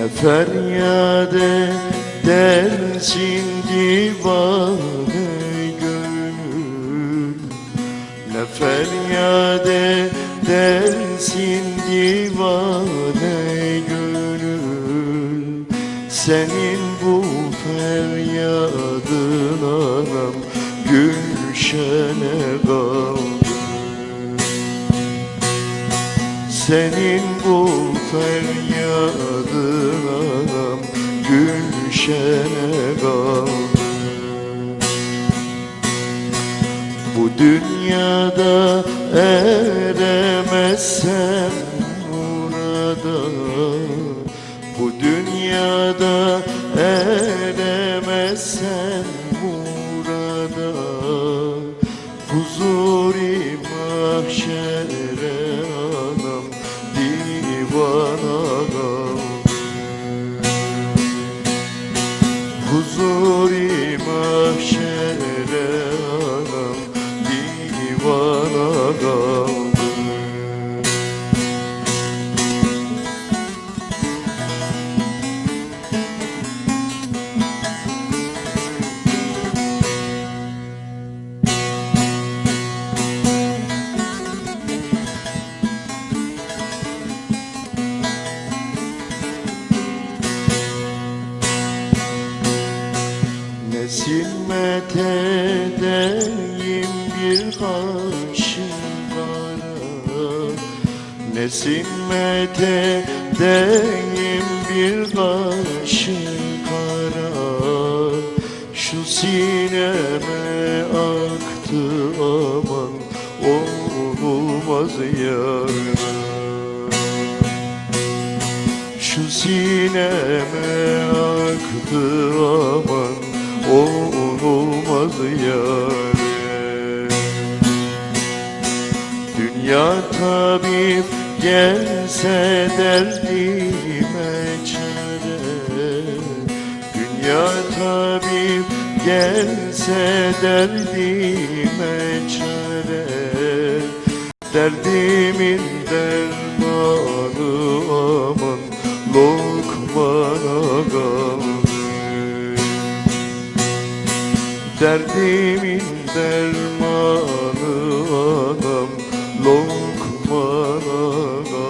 Ne feryat edersin divane gönül. Ne feryat edersin divane gönül. Senin bu feryadın anam gülşene kaldı senin bu feryadın anam gülşene kaldı. Bu dünyada eremezsem murada Bu dünyada eremezsem murada Huzuri mahşere Nesilmet edeyim bir kaşık ara Nesilmet edeyim bir kaşık ara Şu sineme aktı aman olmaz yarına şu sineme aktı aman olmaz yâre Dünya tabip gelse derdime çare Dünya tabip gelse derdime çare Derdimin dermanı aman lokmana kaldı Derdimin dermanı anam Lokman anam